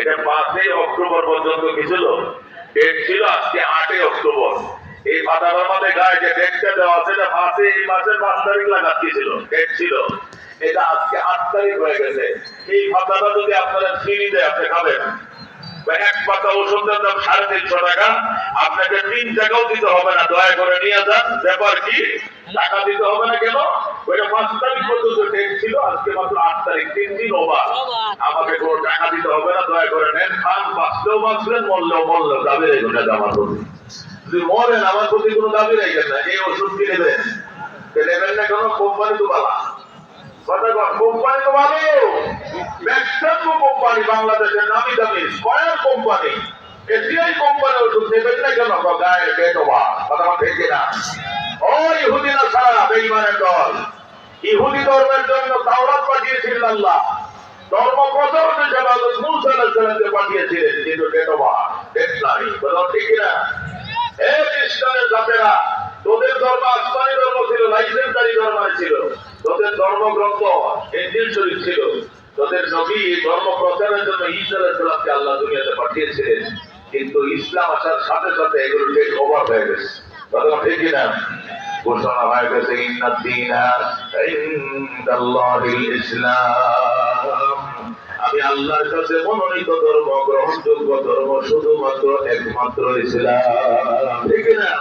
এটা পাঁচই অক্টোবর পর্যন্ত ছিল আজকে আটই অক্টোবর। এই মধ্যে গায়ে যে ডেটটা দেওয়া পাঁচই এই মাসের পাঁচ তারিখ লাগাত ডেট ছিল? এটা আজকে আট তারিখ হয়ে গেছে। এই ফাটাটা যদি আপনারা ফ্রিতে খাবেন এক পাতা ওষুধের দাম সাড়ে তিনশো টাকা, আপনাকে তিন টাকাও দিতে হবে না। দয়া করে নিয়ে যান। ব্যাপার কি? টাকা দিতে হবে না কেন? ওইটা পাঁচ তারিখ ছিল আজকে মাত্র আট তারিখ তিন দিন ওভার। আমাকে কোনো টাকা দিতে হবে না দয়া করে নেন খান বাঁচলেও বাঁচলেন মরলেও মরলেও দাবি রেখে না আমার প্রতি। যদি মরেন আমার প্রতি কোনো দাবি রেখেন না এই ওষুধ কি নেবেন নেবেন না কেন? কোম্পানি তো বালা। কোম্পানি তো ভালো। ম্যাক্সিমাম কোম্পানি বাংলাদেশের নামি দামি স্কয়ার কোম্পানি। এসিআই কোম্পানি ওষুধ নেবেন না কেন? গায়ে পেটোবা কথা ঠিক না ও ইহুদিনা ছাড়া বেইমানের দল। ইহুদি ধর্মের জন্য তাওরাত পাঠিয়েছিলেন আল্লাহ। ধর্ম আলাইহিস সালামকে পাঠিয়েছিলেন, কিন্তু কথা ঠিক হে খ্রিস্টানের জাতেরা, তোদের ধর্ম আসমানি ধর্ম ছিল ধর্ম ছিল। তোদের ধর্মগ্রন্থ ইঞ্জিল শরীফ ছিল। তোদের নবী ধর্ম প্রচারের জন্য আলাইহিসসালামকে আল্লাহ দুনিয়াতে পাঠিয়েছিলেন। কিন্তু ইসলাম আসার সাথে সাথে এগুলো ওভার হয়ে গেছে। কথা ঠিক না ঘোষণা হয়ে গেছে ইসলাম। আমি আল্লাহর কাছে মনোনীত ধর্ম, গ্রহণযোগ্য ধর্ম শুধুমাত্র একমাত্র ইসলাম। ঠিক না